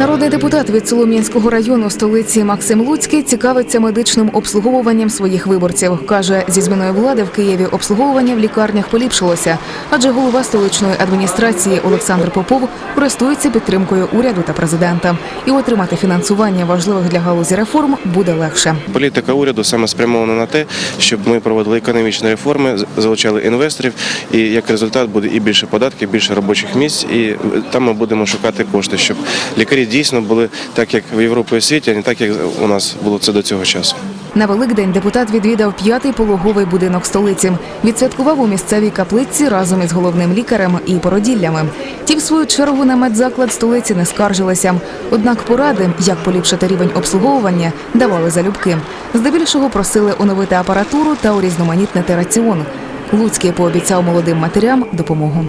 Народний депутат від Солом'янського району столиці Максим Луцький цікавиться медичним обслуговуванням своїх виборців. каже, зі зміною влади в Києві обслуговування в лікарнях поліпшилося, адже голова столичної адміністрації Олександр Попов користується підтримкою уряду та президента. І отримати фінансування важливих для галузі реформ буде легше. Політика уряду саме спрямована на те, щоб ми проводили економічні реформи, залучали інвесторів, і як результат буде і більше податків, більше робочих місць, і там ми будемо шукати кошти, щоб лікарі дійсно були так, як в Європі і світі, а не так, як у нас було це до цього часу. На Великдень депутат відвідав п'ятий пологовий будинок столиці. Відсвяткував у місцевій каплиці разом із головним лікарем і породіллями. Ті, в свою чергу, на медзаклад столиці не скаржилися. Однак поради, як поліпшити рівень обслуговування, давали залюбки. Здебільшого просили оновити апаратуру та урізноманітнити раціон. Луцький пообіцяв молодим матерям допомогу.